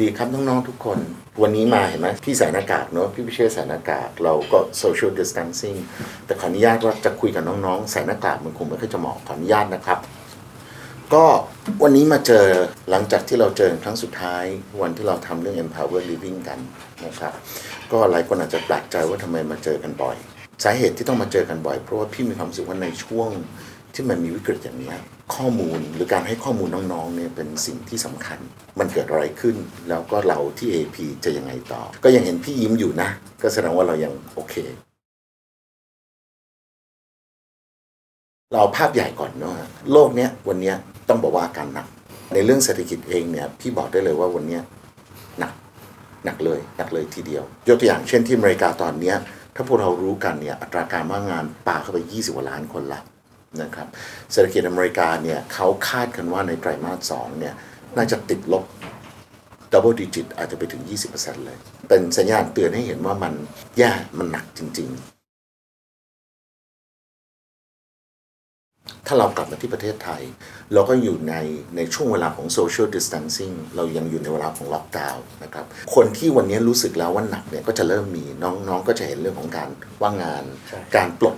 ดีครับน้องๆทุกคน วันนี้มาเห็นไหมพี่ใส่หน้ากากเนอะพี่พิเชษใส่หน้ากากเราก็ social distancing แต่ขออนุญาตว่าจะคุยกับน้องๆ ใส่หน้ากากมันคงไม่ค่อยจะเหมาะขออนุญาตนะครับ ก็วันนี้มาเจอหลังจากที่เราเจอครั้งสุดท้ายวันที่เราทำเรื่อง empower living กันนะครับ ก็หลายคนอาจจะแปลกใจว่าทำไมมาเจอกันบ่อย สาเหตุที่ต้องมาเจอกันบ่อยเพราะว่าพี่มีความรู้สึกว่าในช่วงที่มันมีวิกฤตอย่างนี้ ข้อมูลหรือการให้ข้อมูลน้องๆเนี่ยเป็นสิ่งที่สำคัญ มันเกิดอะไรขึ้น แล้วก็เราที่ AP จะยังไงต่อ ก็ยังเห็นพี่ยิ้มอยู่นะ ก็แสดงว่าเรายังโอเค เราภาพใหญ่ก่อนเนาะโลกเนี้ยวันเนี้ยต้องบอกว่าอาการหนัก ในเรื่องเศรษฐกิจเองเนี่ยพี่บอกได้เลยว่าวันเนี้ยหนักหนักเลยหนักเลยทีเดียวยกตัวอย่างเช่นที่อเมริกาตอนเนี้ยถ้าพวกเรารู้กันเนี่ยอัตราการว่างงานปาเข้าไป 20กว่าล้านคนละ นะครับเศรษฐกิจอเมริกาเนี่ยเขาคาดกันว่าในไตรมาสสองเนี่ยน่าจะติดลบดับเบิลดิจิตอาจจะไปถึง 20%เลย เป็นสัญญาณเตือนให้เห็นว่ามันแย่มันหนักจริง ๆ ถ้าเรากลับมาที่ประเทศไทย เราก็อยู่ในในช่วงเวลาของ social distancing เรายังอยู่ในเวลาของล็อกดาวน์นะครับ คนที่วันนี้รู้สึกแล้วว่าหนักเนี่ยก็จะเริ่มมีน้องๆ ก็จะเห็นเรื่องของการว่างงานใช่การปลด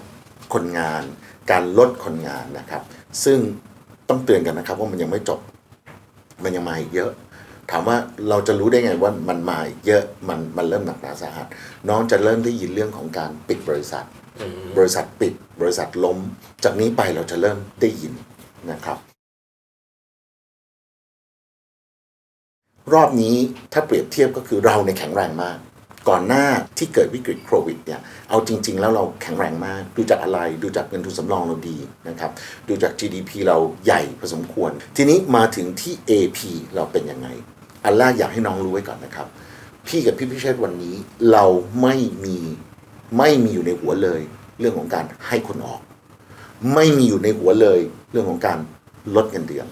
คนงาน การลดคนงานนะครับ ซึ่งต้องเตือนกันนะครับว่ามันยังไม่จบ มันยังมาอีกเยอะ ถามว่าเราจะรู้ได้ไงว่ามันมาอีกเยอะมันมันเริ่มหนักหนาสาหัส น้องจะเริ่มได้ยินเรื่องของการปิดบริษัท บริษัทปิด บริษัทล้ม จากนี้ไปเราจะเริ่มได้ยินนะครับ รอบนี้ถ้าเปรียบเทียบก็คือเราในยแข็งแรงมาก ก่อนหน้าที่เกิดวิกฤตโควิดเนี่ยเอาจริง ๆ แล้วเราแข็งแรงมาก ดูจากอะไรดูจากเงินทุนสำรองเราดีนะครับดูจาก GDP เราใหญ่พอสมควร ทีนี้มาถึงที่ AP เราเป็นยังไง อันแรกอยากให้น้องรู้ไว้ก่อนนะครับ พี่กับพี่พิเชษวันนี้เราไม่มีไม่มีอยู่ในหัวเลย เรื่องของการให้คนออก ไม่มีอยู่ในหัวเลย เรื่องของการลดเงินเดือน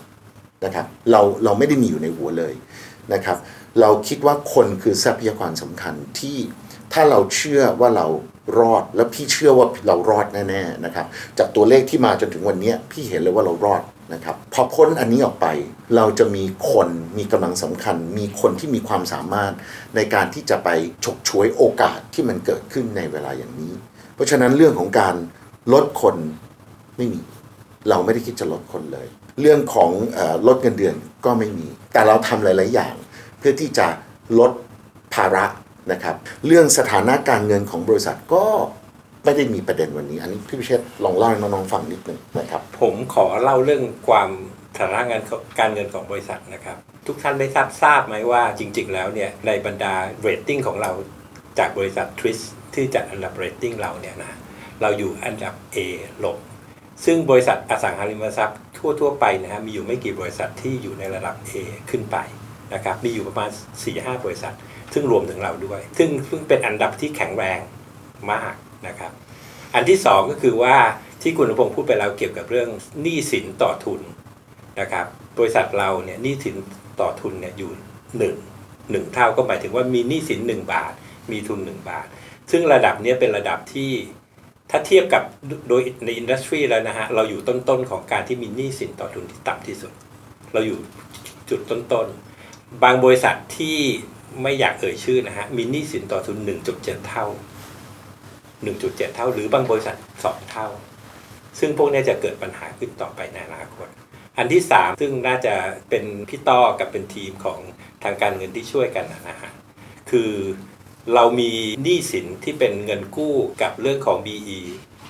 นะครับเราเราไม่ได้มีอยู่ในหัวเลยนะครับเราคิดว่าคนคือทรัพยากรสำคัญที่ถ้าเราเชื่อว่าเรารอดแล้วพี่เชื่อว่าเรารอดแน่ๆนะครับจากตัวเลขที่มาจนถึงวันนี้พี่เห็นเลยว่าเรารอดนะครับพอพ้นอันนี้ออกไปเราจะมีคนมีกำลังสำคัญ มีคนที่มีความสามารถในการที่จะไปฉกฉวยโอกาสที่มันเกิดขึ้นในเวลาอย่างนี้ เพราะฉะนั้นเรื่องของการลดคนไม่มี เราไม่ได้คิดจะลดคนเลย เรื่องของอลดเงินเดือนก็ไม่มี แต่เราทำหลาย ๆ อย่าง เพื่อที่จะลดภาระนะครับ เรื่องสถานะการเงินของบริษัทก็ไม่ได้มีประเด็นวันนี้ อันนี้พี่พิเชษฐ์ลองเล่าให้น้องๆฟังนิดหนึ่งนะครับ ผมขอเล่าเรื่องความฐานะงานการเงินของบริษัทนะครับ ทุกท่านได้ทราบทราบไหมว่าจริง ๆ แล้วเนี่ยในบรรดาเรตติ้งของเราจากบริษัททริสที่จัดอันดับเรตติ้งเราเนี่ยนะเราอยู่อันดับ A ลบ ซึ่งบริษัทอสังหาริมทรัพย์ทั่ว ๆ ไปนะฮะมีอยู่ไม่กี่บริษัทที่อยู่ในระดับ A ขึ้นไปนะครับมีอยู่ประมาณ 4-5 บริษัท ซึ่งรวมถึงเราด้วย ซึ่งซึ่งเป็นอันดับที่แข็งแรงมากนะครับ อันที่สองก็คือว่าที่คุณพงศ์พูดไปแล้วเกี่ยวกับเรื่องหนี้สินต่อทุนนะครับบริษัทเราเนี่ยหนี้สินต่อทุนเนี่ยอยู่หนึ่งหนึ่งเท่าก็หมายถึงว่ามีหนี้สินหนึ่งบาท มีทุนหนึ่งบาท ซึ่งระดับนี้เป็นระดับที่ ถ้าเทียบกับโดยในอินดัสทรีแล้วนะฮะ เราอยู่ต้นๆของการที่มีหนี้สินต่อทุนที่ต่ำที่สุด เราอยู่จุดต้นๆ บางบริษัทที่ไม่อยากเอ่ยชื่อนะฮะ มีหนี้สินต่อทุน 1.7 เท่า 1.7 เท่า หรือบางบริษัท 2 เท่า ซึ่งพวกนี้จะเกิดปัญหาขึ้นต่อไปในอนาคต อันที่ 3 ซึ่งน่าจะเป็นพี่ต้อกับเป็นทีมของทางการเงินที่ช่วยกันนะฮะ คือ เรามีหนี้สินที่เป็นเงินกู้กับเรื่องของ BE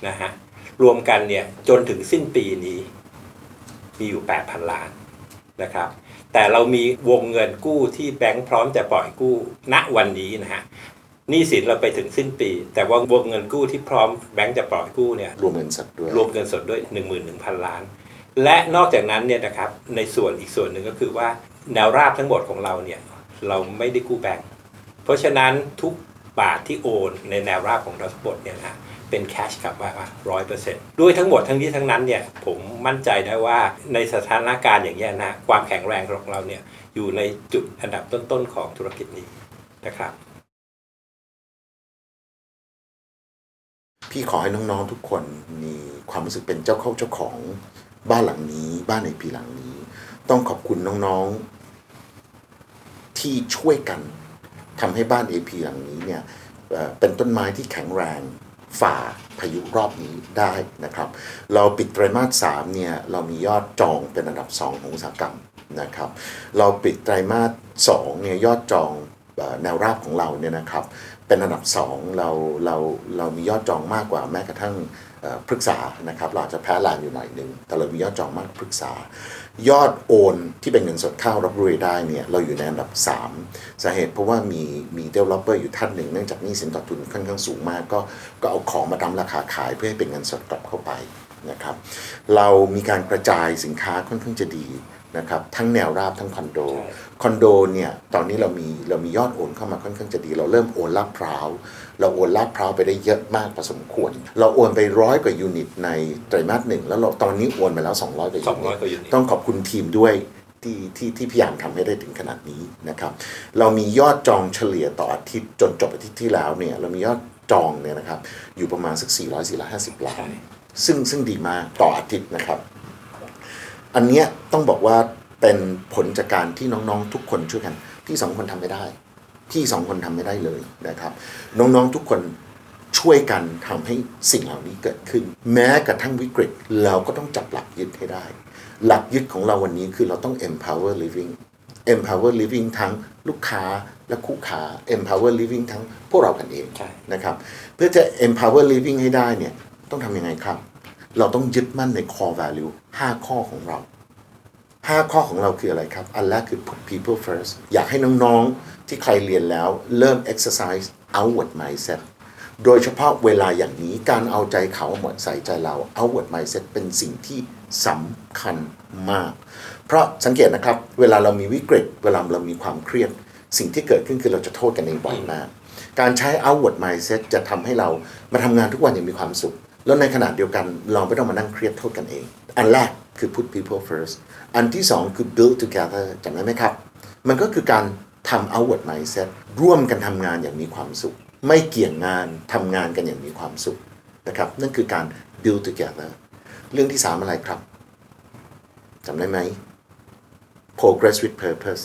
นะฮะ รวมกันเนี่ยจนถึงสิ้นปีนี้ มีอยู่ 8,000 ล้านนะครับ แต่เรามีวงเงินกู้ที่แบงค์พร้อมจะปล่อยกู้ณวันนี้นะฮะหนี้สินเราไปถึงสิ้นปี แต่ว่าวงเงินกู้ที่พร้อมแบงค์จะปล่อยกู้เนี่ยรวมเงินสดด้วย รวมเงินสดด้วย 11,000 ล้าน และนอกจากนั้นเนี่ยนะครับในส่วนอีกส่วนหนึ่งก็คือว่าแนวราบทั้งหมดของเราเนี่ยเราไม่ได้กู้แบงค์เพ ราะฉะนั้นทุกบาทที่โอนในแนวราบของเราทั้งหมดเนี่ยนะเป็นแคชกลับมาร้อยเปอร์เซ็นต์ด้วยทั้งหมดทั้งนี้ทั้งนั้นเนี่ยผมมั่นใจได้ว่าในสถานการณ์อย่างนี้นะความแข็งแรงของเราเนี่ยอยู่ในจุดอันดับต้นๆของธุรกิจนี้นะครับ พี่ขอให้น้องๆทุกคนมีความรู้สึกเป็นเจ้าเข้าเจ้าของบ้านหลังนี้ บ้านในปีหลังนี้ ต้องขอบคุณน้องๆที่ช่วยกัน ทำให้บ้าน AP หลังนี้เนี่ยเป็นต้นไม้ที่แข็งแรงฝ่าพายุรอบนี้ได้นะครับ เราปิดไตรมาส3เนี่ยเรามียอดจองเป็นอันดับ 2 ของอุตสาหกรรมนะครับ เราปิดไตรมาส2เนี่ยยอดจอง แนวราบของเราเนี่ยนะครับเป็นอันดับ 2 เราเราเรามียอดจองมากกว่าแม้กระทั่งพฤกษานะครับเราจะแพ้แรงอยู่หน่อยหนึ่งแต่เรามียอดจองมากพฤกษายอดโอนที่เป็นเงินสดเข้ารับรู้ได้เนี่ยเราอยู่ในอันดับ 3 สาเหตุเพราะว่ามีมีเดเวลลอปเปอร์อยู่ท่านหนึ่งเนื่องจากนี้สินต่อทุนค่อนข้างสูงมาก ก็ก็เอาของมาดำราคาขายเพื่อให้เป็นเงินสดกลับเข้าไปนะครับเรามีการกระจายสินค้าค่อนข้างจะดี นะครับทั้งแนวราบทั้งคอนโดใช่คอนโดเนี่ยตอนนี้เรามีเรามียอดโอนเข้ามาค่อนข้างจะดี เราเริ่มโอนลาดพร้าวเราโอนลาดพร้าวไปได้เยอะมากพอสมควร เราโอนไปร้อยกว่ายูนิตในไตรมาสหนึ่งแล้วเราตอนนี้โอนไปแล้ว 200กว่ายูนิต200กว่ายูนิตต้องขอบคุณทีมด้วยที่ที่ที่พยายามทำให้ได้ถึงขนาดนี้นะครับเรามียอดจองเฉลี่ยต่ออาทิตย์จนจบอาทิตย์ที่แล้วเนี่ยเรามียอดจองเนี่ยนะครับอยู่ประมาณสัก400 450ล้านใช่ซึ่งซึ่งดีมากต่ออาทิตย์นะครับ อันเนี้ยต้องบอกว่าเป็นผลจากการที่น้องๆ ทุกคนช่วยกัน พี่สองคนทำไม่ได้ พี่สองคนทำไม่ได้เลยนะครับ น้องๆทุกคนช่วยกันทำให้สิ่งเหล่านี้เกิดขึ้น แม้กระทั่งวิกฤตเราก็ต้องจับหลักยึดให้ได้ หลักยึดของเราวันนี้คือเราต้อง empower living empower living ทั้งลูกค้าและคู่ค้า empower living ทั้งพวกเรากันเองใช่นะครับ เพื่อจะ empower living ให้ได้เนี่ยต้องทำยังไงครับ เราต้องยึดมั่นใน core value 5 ข้อของเรา 5 ข้อของเราคืออะไรครับ อันแรกคือ put people first อยากให้น้องๆ ที่ใครเรียนแล้วเริ่ม exercise outward mindset โดยเฉพาะเวลาอย่างนี้การเอาใจเขาหมดใส่ใจเรา outward mindset เป็นสิ่งที่สำคัญมาก เพราะสังเกตนะครับ เวลาเรามีวิกฤต เวลาเรามีความเครียด สิ่งที่เกิดขึ้นคือเราจะโทษกันเองบ่อยมาก การใช้ outward mindset จะทำให้เรามาทำงานทุกวันอย่างมีความสุข แล้วในขณะเดียวกันเราไม่ต้องมานั่งเครียดโทษกันเอง อันแรกคือ put people first อันที่สองคือ build together จำได้ไหมครับ มันก็คือการทำ outward mindset ร่วมกันทำงานอย่างมีความสุข ไม่เกี่ยงงานทำงานกันอย่างมีความสุขนะครับนั่นคือการ build together เรื่องที่สามอะไรครับจำได้ไหม progress with purpose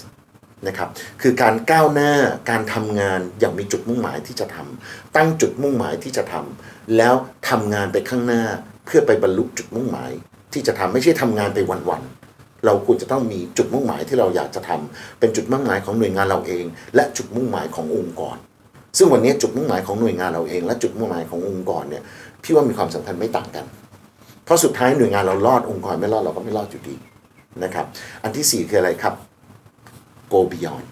นะครับคือการก้าวหน้าการทำงานอย่างมีจุดมุ่งหมายที่จะทำตั้งจุดมุ่งหมายที่จะทำแล้วทำงานไปข้างหน้าเพื่อไปบรรลุจุดมุ่งหมาย ที่จะทำไม่ใช่ทำงานไปวันๆเราควรจะต้องมีจุดมุ่งหมายที่เราอยากจะทำเป็นจุดมุ่งหมายของหน่วยงานเราเอง และจุดมุ่งหมายขององค์กร ซึ่งวันนี้จุดมุ่งหมายของหน่วยงานเราเอง และจุดมุ่งหมายขององค์กรเนี่ยพี่ว่ามีความสำคัญไม่ต่างกัน เพราะสุดท้ายหน่วยงานเรารอดองค์กรไม่รอดเราก็ไม่รอดอยู่ดีนะครับ อันที่สี่คืออะไรครับ go beyond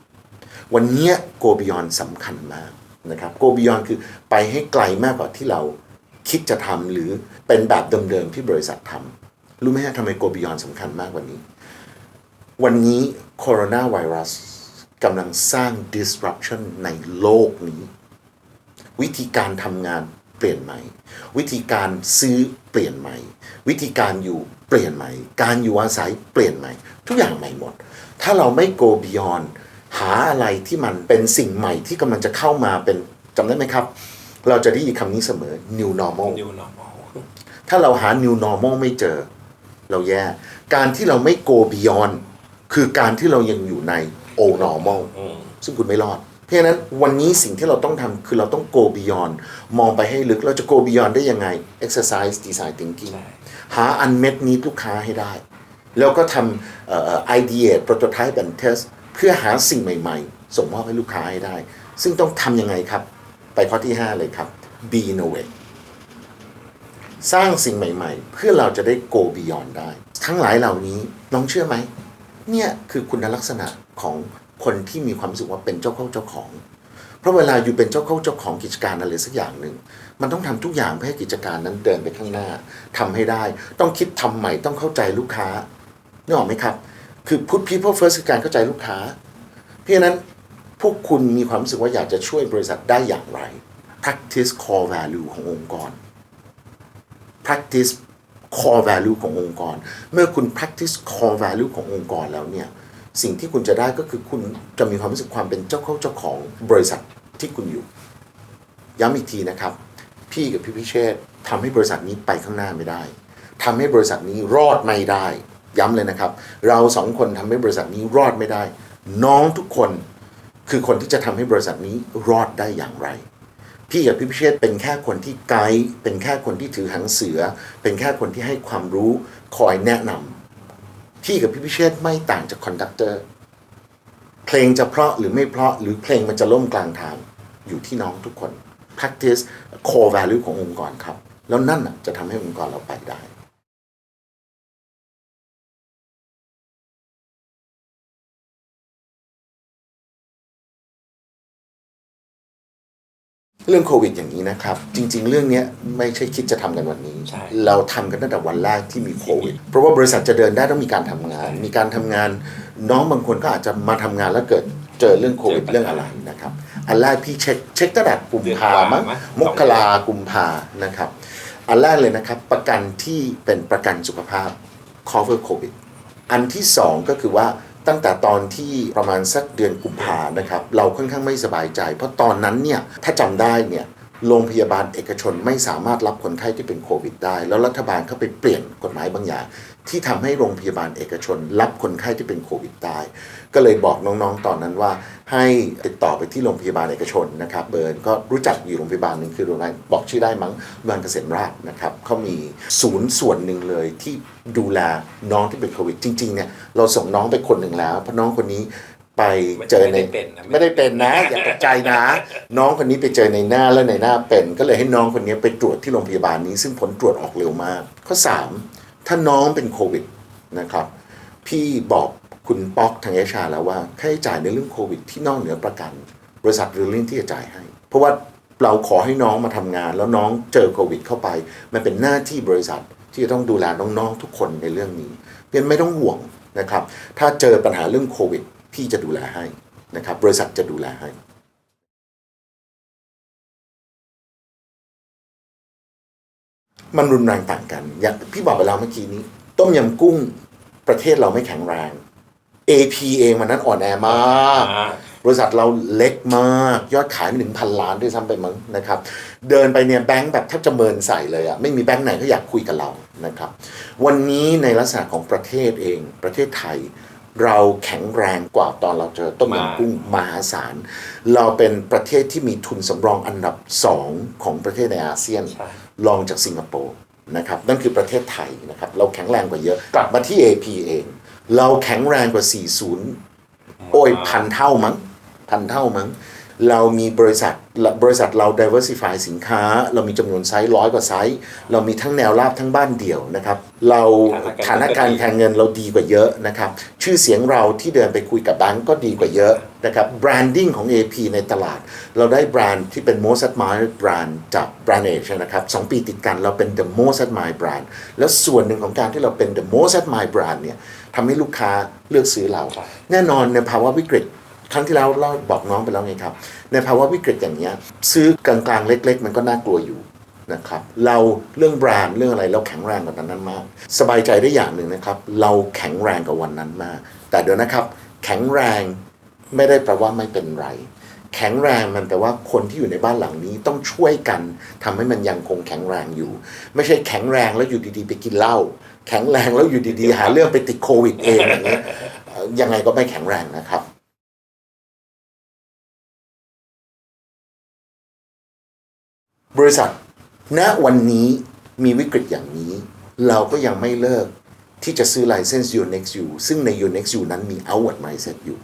วันนี้ go beyond สำคัญมากนะครับ go beyond คือไปให้ไกลมากกว่าที่เราคิดจะทำหรือเป็นแบบเดิมๆที่บริษัททำรู้ไหมฮะทำไม go beyond สำคัญมากกว่านี้ วันนี้โคโรนาไวรัสกำลังสร้าง disruption ในโลกนี้ วิธีการทำงาน ปลี่ยนใหม่ วิธีการซื้อเปลี่ยนใหม่ วิธีการอยู่เปลี่ยนใหม่ การอยู่อาศัยเปลี่ยนใหม่ ทุกอย่างใหม่หมด ถ้าเราไม่ go beyond หาอะไรที่มันเป็นสิ่งใหม่ที่กำลังจะเข้ามาเป็นจำได้ไหมครับ เราจะได้ยินคำนี้เสมอ new normal new normal ถ้าเราหา new normal ไม่เจอ เราแย่ การที่เราไม่ go beyond คือการที่เรายังอยู่ใน old normal อืมซึ่งคุณไม่รอดเพ ราะฉะนั้นวันนี้สิ่งที่เราต้องทำคือเราต้อง go beyond มองไปให้ลึกเราจะ go beyond ได้ยังไง exercise design thinking ใช่หา unmet need ลูกค้าให้ได้ แล้วก็ทำเอ่อ ideate prototype and test เพื่อหาสิ่งใหม่ ๆ ส่งมอบให้ลูกค้าให้ได้ ซึ่งต้องทำยังไงครับ ไปข้อที่ 5 เลยครับ be innovate สร้างสิ่งใหม่ ๆ เพื่อเราจะได้ go beyond ได้ ทั้งหลายเหล่านี้น้องเชื่อไหมเนี่ยคือคุณลักษณะของ คนที่มีความรู้สึกว่าเป็นเจ้าเข้าเจ้าของ เพราะเวลาอยู่เป็นเจ้าเข้าเจ้าของกิจการอะไรสักอย่างหนึ่งมันต้องทำทุกอย่างเพื่อให้กิจการนั้นเดินไปข้างหน้าทำให้ได้ ต้องคิดทำใหม่ต้องเข้าใจลูกค้านึกออกไหมครับ คือ put people first คือการเข้าใจลูกค้า เพราะฉะนั้นพวกคุณมีความรู้สึกว่าอยากจะช่วยบริษัทได้อย่างไร practice core value ขององค์กร practice core value ขององค์กร เมื่อคุณ practice core value ขององค์กรแล้วเนี่ย สิ่งที่คุณจะได้ก็คือคุณจะมีความรู้สึกความเป็นเจ้าเข้าเจ้าของบริษัทที่คุณอยู่ ย้ำอีกทีนะครับ พี่กับพี่พิเชษทำให้บริษัทนี้ไปข้างหน้าไม่ได้ทำให้บริษัทนี้รอดไม่ได้ ย้ำเลยนะครับ เราสองคนทำให้บริษัทนี้รอดไม่ได้ น้องทุกคนคือคนที่จะทำให้บริษัทนี้รอดได้อย่างไรพี่กับพี่พิเชษเป็นแค่คนที่ไกด์เป็นแค่คนที่ถือหางเสือ เป็นแค่คนที่ให้ความรู้คอยแนะนำ พี่กับพี่พิเชษไม่ต่างจากคอนดักเตอร์ เพลงจะเพราะหรือไม่เพราะหรือเพลงมันจะล่มกลางทางอยู่ที่น้องทุกคน practice core value ขององค์กรครับ แล้วนั่นจะทำให้องค์กรเราไปได้ เรื่องโควิดอย่างนี้นะครับ จริง ๆ เรื่องเนี้ยไม่ใช่คิดจะทำกันวันนี้ใช่เราทำกันตั้งแต่วันแรกที่มีโควิด เพราะว่าบริษัทจะเดินได้ต้องมีการทำงาน มีการทำงาน น้องบางคนก็อาจจะมาทำงานแล้วเกิดเจอเรื่องโควิดเรื่องอะไรนะครับ อันแรกพี่เช็คเช็คตั้งแต่กุมภามั้งมกรากุมภานะครับ อันแรกเลยนะครับ ประกันที่เป็นประกันสุขภาพ cover covid อันที่สองก็คือว่า ตั้งแต่ตอนที่ประมาณสักเดือนกุมภานะครับ เราค่อนข้างไม่สบายใจ เพราะตอนนั้นเนี่ยถ้าจำได้เนี่ยโรงพยาบาลเอกชนไม่สามารถรับคนไข้ที่เป็นโควิดได้ แล้วรัฐบาลเข้าไปเปลี่ยนกฎหมายบางอย่าง ที่ทำให้โรงพยาบาลเอกชน รับคนไข้ที่เป็นโควิดได้ ก็เลยบอกน้องๆ ตอนนั้นว่า ให้ติดต่อไปที่โรงพยาบาลเอกชนนะครับเบิร์นก็รู้จักอยู่โรงพยาบาลหนึ่งคือโรงพยาบาลบอกชื่อได้มั้งโรงพยาบาลเกษมราชนะครับเขามีศูนย์ส่วนหนึ่งเลยที่ดูแลน้องที่เป็นโควิด จริงๆเนี่ยเราส่งน้องไปคนหนึ่งแล้ว เพราะน้องคนนี้ไปเจอในไม่ได้เป็นนะไม่ได้เป็นนะอย่าตกใจนะ น้องคนนี้ไปเจอในหน้าแล้วในหน้าเป็น ก็เลยให้น้องคนนี้ไปตรวจที่โรงพยาบาลนี้ ซึ่งผลตรวจออกเร็วมาก ข้อ 3 ถ้าน้องเป็นโควิดนะครับ พี่บอกคุณป๊อกทางเอชาแล้วว่าค่าใช้จ่ายในเรื่องโควิด ที่นอกเหนือประกัน บริษัทเรลลิงที่จะจ่ายให้ เพราะว่าเราขอให้น้องมาทำงาน แล้วน้องเจอโควิด เข้าไป มันเป็นหน้าที่บริษัทที่จะต้องดูแลน้องๆทุกคนในเรื่องนี้เพียงไม่ต้องห่วงนะครับ ถ้าเจอปัญหาเรื่องโควิดพี่จะดูแลให้นะครับ บริษัทจะดูแลให้ มันรุนแรงต่างกัน อย่างพี่บอกไปแล้วเมื่อกี้นี้ ต้มยำกุ้งประเทศเราไม่แข็งแรง AP เองมันนั้นอ่อนแอมากอ่าบริษัทเราเล็กมาก ยอดขายไม่ถึงพันล้านด้วยซ้ำไปมั้งนะครับ เดินไปเนี่ยแบงค์แบบแทบจะเมินใส่เลยอะไม่มีแบงค์ไหนก็อยากคุยกับเรานะครับ วันนี้ในลักษณะของประเทศเองประเทศไทย เราแข็งแรงกว่าตอนเราเจอต้มยำกุ้งมหาศาล เราเป็นประเทศที่มีทุนสำรองอันดับสองของประเทศในอาเซียนใช่รองจากสิงคโปร์นะครับนั่นคือประเทศไทยนะครับ เราแข็งแรงกว่าเยอะ กลับมาที่ AP เอง เราแข็งแรงกว่า 40 โอ้ยพันเท่ามั้งพันเท่ามั้ง เรามีบริษัทบริษัทเรา diversify สินค้า เรามีจำนวนไซส์ร้อยกว่าไซส์ เรามีทั้งแนวราบทั้งบ้านเดี่ยวนะครับ เราฐานะการแข่งเงินเราดีกว่าเยอะนะครับ ชื่อเสียงเราที่เดินไปคุยกับแบงก์ก็ดีกว่าเยอะนะครับ branding ของ AP ในตลาด เราได้แบรนด์ที่เป็น most admired brand จาก Brand Age นะครับสองปีติดกันเราเป็น the most admired brand แล้วส่วนหนึ่งของการที่เราเป็น the most admired brand เนี่ยทำให้ลูกค้าเลือกซื้อเรา แน่นอนในภาวะวิกฤต ครั้งที่แล้วเราบอกน้องไปแล้วไงครับ ในภาวะวิกฤตอย่างเนี้ยซื้อกลางๆเล็ก ๆ มันก็น่ากลัวอยู่นะครับเราเรื่องแบรนด์เรื่องอะไรเราแข็งแรงกว่านั้นมาก สบายใจได้อย่างหนึ่งนะครับ เราแข็งแรงกว่าวันนั้นมาก แต่เดี๋ยวนะครับ แข็งแรงไม่ได้แปลว่าไม่เป็นไร แข็งแรงมันแปลว่าคนที่อยู่ในบ้านหลังนี้ต้องช่วยกันทำให้มันยังคงแข็งแรงอยู่ ไม่ใช่แข็งแรงแล้วอยู่ดีๆ ไปกินเหล้าแข็งแรงแล้วอยู่ดีๆ หาเรื่องไปติดโควิดเองอย่างเงี้ยยังไงก็ไม่แข็งแรงนะครับ บริษัท ณวันนี้มีวิกฤตอย่างนี้ เราก็ยังไม่เลิกที่จะซื้อ license Your Next You ซึ่งใน Your Next You นั้นมี outward mindset อยู่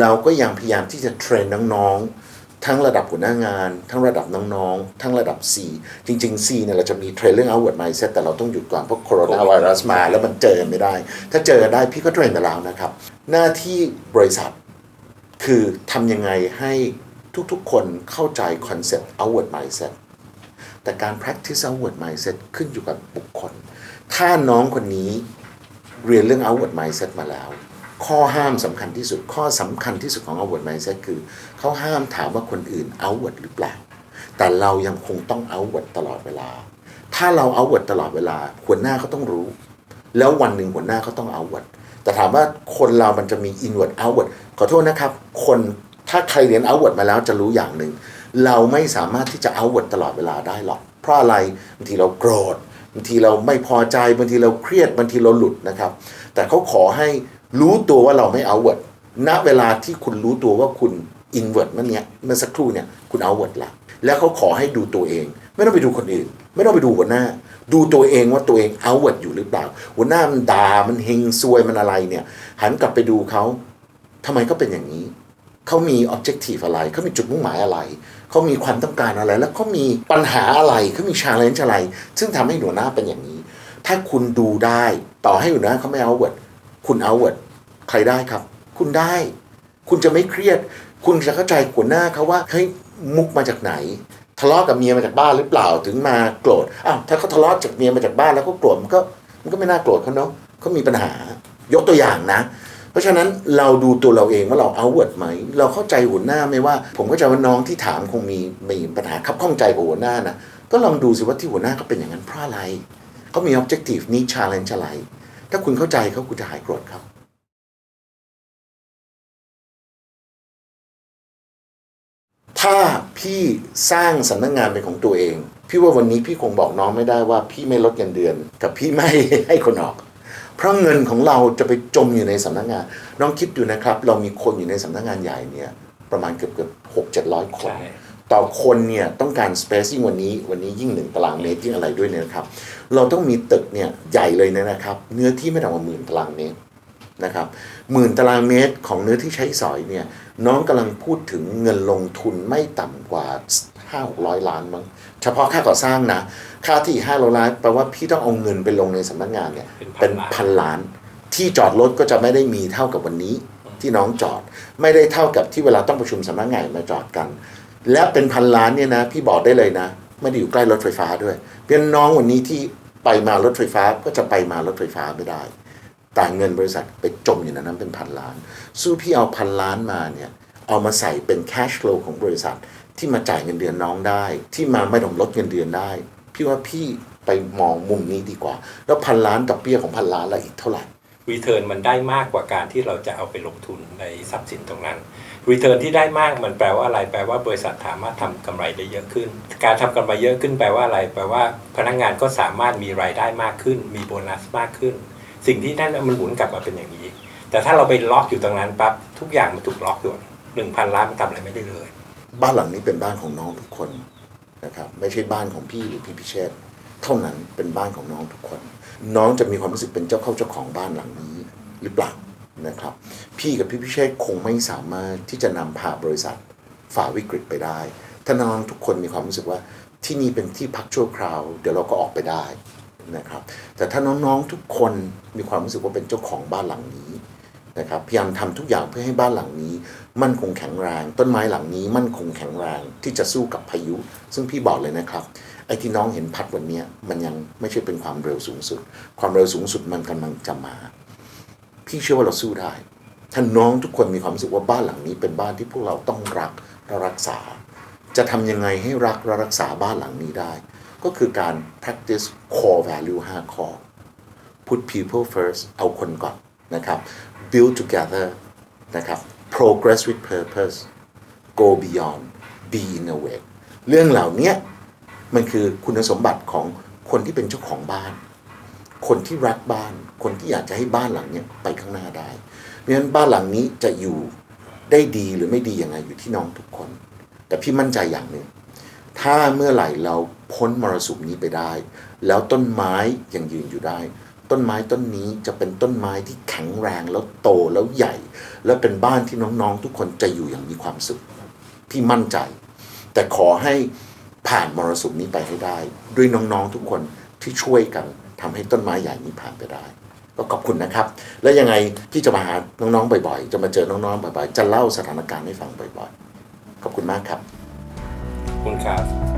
เราก็ยังพยายามที่จะเทรนน้องๆ ทั้งระดับหัวหน้างาน ทั้งระดับน้องๆ ทั้งระดับ C จริง ๆ C เนี่ยเราจะมีเทรนเรื่อง outward mindset แต่เราต้องหยุดก่อนเพราะโคโรนาไวรัสมาแล้วมันเจอกันไม่ได้ ถ้าเจอกันได้พี่ก็เทรนไปแล้วนะครับ หน้าที่บริษัทคือทำยังไงให้ทุกๆ คนเข้าใจคอนเซ็ปต์ outward mindset แต่การ practice outward mindset ขึ้นอยู่กับบุคคล ถ้าน้องคนนี้เรียนเรื่อง outward mindset มาแล้ว ข้อห้ามสำคัญที่สุด ข้อสำคัญที่สุดของ outward mindset คือ เขาห้ามถามว่าคนอื่น outward หรือเปล่า แต่เรายังคงต้อง outward ตลอดเวลา ถ้าเรา outward ตลอดเวลา หัวหน้าเขาต้องรู้ แล้ววันหนึ่งหัวหน้าเขาต้อง outward แต่ถามว่าคนเรามันจะมี inward outward ขอโทษนะครับ คนถ้าใครเรียน outward มาแล้วจะรู้อย่างหนึ่ง เราไม่สามารถที่จะ outward ตลอดเวลาได้หรอก เพราะอะไรบางทีเราโกรธบางทีเราไม่พอใจบางทีเราเครียดบางทีเราหลุดนะครับ แต่เขาขอให้รู้ตัวว่าเราไม่ outward ณเวลาที่คุณรู้ตัวว่าคุณ invert เมื่อเนี้ยเมื่อสักครู่เนี่ยคุณ outward ละแล้วเขาขอให้ดูตัวเอง ไม่ต้องไปดูคนอื่น ไม่ต้องไปดูหัวหน้า ดูตัวเองว่าตัวเอง outward อยู่หรือเปล่า หัวหน้ามันด่ามันเฮงซวยมันอะไรเนี่ย หันกลับไปดูเขาทำไมเขาเป็นอย่างนี้ เขามี objective อะไร เขามีจุดมุ่งหมายอะไร เขามีความต้องการอะไร แล้วเขามีปัญหาอะไร เขามี challenge อะไร ซึ่งทำให้หัวหน้าเป็นอย่างนี้ ถ้าคุณดูได้ ต่อให้หัวหน้าเขาไม่ outward คุณ outward ใครได้ครับ คุณได้ คุณจะไม่เครียด คุณจะเข้าใจหัวหน้าเขาว่า เฮ้ย มุกมาจากไหน ทะเลาะกับเมียมาจากบ้านหรือเปล่า ถึงมาโกรธ อ้าว ถ้าเขาทะเลาะจากเมียมาจากบ้านแล้วก็โกรธ มันก็ มันก็ไม่น่าโกรธเขาเนาะเขามีปัญหายกตัวอย่างนะ เพราะฉะนั้นเราดูตัวเราเองว่าเราเอาเวิร์ดไหม เราเข้าใจหัวหน้าไหมว่า ผมเข้าใจว่าน้องที่ถามคงมีมีปัญหาขับข้องใจกับหัวหน้านะก็ลองดูสิว่าที่หัวหน้าเขาเป็นอย่างนั้นเพราะอะไรเขามี objective นี้ challenge อะไรถ้าคุณเข้าใจเขาคุณจะหายโกรธครับถ้าพี่สร้างสำนักงานเป็นของตัวเอง พี่ว่าวันนี้พี่คงบอกน้องไม่ได้ว่าพี่ไม่ลดเงินเดือน กับพี่ไม่ให้คนออก เพราะเงินของเราจะไปจมอยู่ในสำนักงานน้องคิดดูนะครับ เรามีคนอยู่ในสำนักงานใหญ่เนี่ยประมาณเกือบเกือบหกเจ็ดร้อยคนใช่ต่อคนเนี่ยต้องการ space ยิ่งวันนี้ วันนี้ยิ่งหนึ่งตารางเมตรยิ่งอะไรด้วยเนี่ยนะครับ เราต้องมีตึกเนี่ยใหญ่เลยนะครับ เนื้อที่ไม่ต่ำกว่าหมื่นตารางเมตรนะครับหมื่นตารางเมตรของเนื้อที่ใช้สอยเนี่ยน้องกำลังพูดถึงเงินลงทุนไม่ต่ำกว่า ห้าหกร้อยล้านมั้งเฉพาะค่าก่อสร้างนะ ค่าที่ห้าร้อยล้านแปลว่าพี่ต้องเอาเงินไปลงในสำนักงานเนี่ยเป็นพันล้านพันล้าน ที่จอดรถก็จะไม่ได้มีเท่ากับวันนี้ที่น้องจอด ไม่ได้เท่ากับที่เวลาต้องประชุมสำนักงานมาจอดกัน และเป็นพันล้านเนี่ยนะ พี่บอกได้เลยนะ ไม่ได้อยู่ใกล้รถไฟฟ้าด้วย เพียงน้องวันนี้ที่ไปมารถไฟฟ้าก็จะไปมารถไฟฟ้าไม่ได้แต่เงินบริษัทไปจมอยู่ในนั้นเป็นพันล้าน สู้พี่เอาพันล้านมาเนี่ย เอามาใส่เป็น cash flow ของบริษัท ที่มาจ่ายเงินเดือนน้องได้ ที่มาไม่ต้องลดเงินเดือนได้ พี่ว่าพี่ไปมองมุมนี้ดีกว่า แล้วพันล้านดอกเบี้ยของพันล้านละอีกเท่าไหร่รีเทิร์นมันได้มากกว่าการที่เราจะเอาไปลงทุนในทรัพย์สินตรงนั้นรีเทิร์นที่ได้มากมันแปลว่าอะไรแปลว่าบริษัทสามารถทำกำไรได้เยอะขึ้น การทำกำไรเยอะขึ้นแปลว่าอะไร แปลว่าพนักงานก็สามารถมีรายได้มากขึ้น มีโบนัสมากขึ้น สิ่งที่นั่นมันหมุนกลับมาเป็นอย่างนี้ แต่ถ้าเราไปล็อกอยู่ตรงนั้นปั๊บทุกอย่างมันถูกล็อกอยู่หนึ่งพันล้านมันทำอะไรไม่ได้เลย บ้านหลังนี้เป็นบ้านของน้องทุกคนนะครับ ไม่ใช่บ้านของพี่หรือพี่พิเชษฐ์เท่านั้นเป็นบ้านของน้องทุกคน น้องจะมีความรู้สึกเป็นเจ้าเข้าเจ้าของบ้านหลังนี้หรือเปล่านะครับ พี่กับพี่พิเชษฐ์คงไม่สามารถที่จะนำพาบริษัทฝ่าวิกฤตไปได้ ถ้าน้องทุกคนมีความรู้สึกว่าที่นี่เป็นที่พักชั่วคราว เดี๋ยวเราก็ออกไปได้นะครับ แต่ถ้าน้องๆทุกคนมีความรู้สึกว่าเป็นเจ้าของบ้านหลังนี้นะครับพยายามทำทุกอย่างเพื่อให้บ้านหลังนี้ มั่นคงแข็งแรง ต้นไม้หลังนี้มั่นคงแข็งแรงที่จะสู้กับพายุ ซึ่งพี่บอกเลยนะครับไอ้ที่น้องเห็นพัดวันนี้มันยังไม่ใช่เป็นความเร็วสูงสุด ความเร็วสูงสุดมันกำลังจะมา พี่เชื่อว่าเราสู้ได้ถ้าน้องทุกคนมีความรู้สึกว่าบ้านหลังนี้เป็นบ้านที่พวกเราต้องรักและรักษา จะทำยังไงให้รักและรักษาบ้านหลังนี้ได้ ก็คือการ practice core value 5 ข้อ put people first เอาคนก่อนนะครับ build together นะครับ progress with purpose go beyond be innovate เรื่องเหล่านี้มันคือคุณสมบัติของคนที่เป็นเจ้าของบ้าน คนที่รักบ้าน คนที่อยากจะให้บ้านหลังนี้ไปข้างหน้าได้ เพราะฉะนั้นบ้านหลังนี้จะอยู่ได้ดีหรือไม่ดียังไงอยู่ที่น้องทุกคน แต่พี่มั่นใจอย่างหนึ่ง ถ้าเมื่อไหร่เราพ้นมรสุมนี้ไปได้ แล้วต้นไม้ยังยืนอยู่ได้ ต้นไม้ต้นนี้จะเป็นต้นไม้ที่แข็งแรงแล้วโตแล้วใหญ่ และเป็นบ้านที่น้องๆ ทุกคนจะอยู่อย่างมีความสุขพี่มั่นใจ แต่ขอให้ผ่านมรสุมนี้ไปให้ได้ ด้วยน้องๆทุกคนที่ช่วยกันทำให้ต้นไม้ใหญ่นี้ผ่านไปได้ ก็ขอบคุณนะครับ แล้วยังไงพี่จะมาหาน้องๆบ่อยๆ จะมาเจอน้องๆบ่อยๆ จะเล่าสถานการณ์ให้ฟังบ่อยๆ ขอบคุณมากครับ ขอบคุณครับ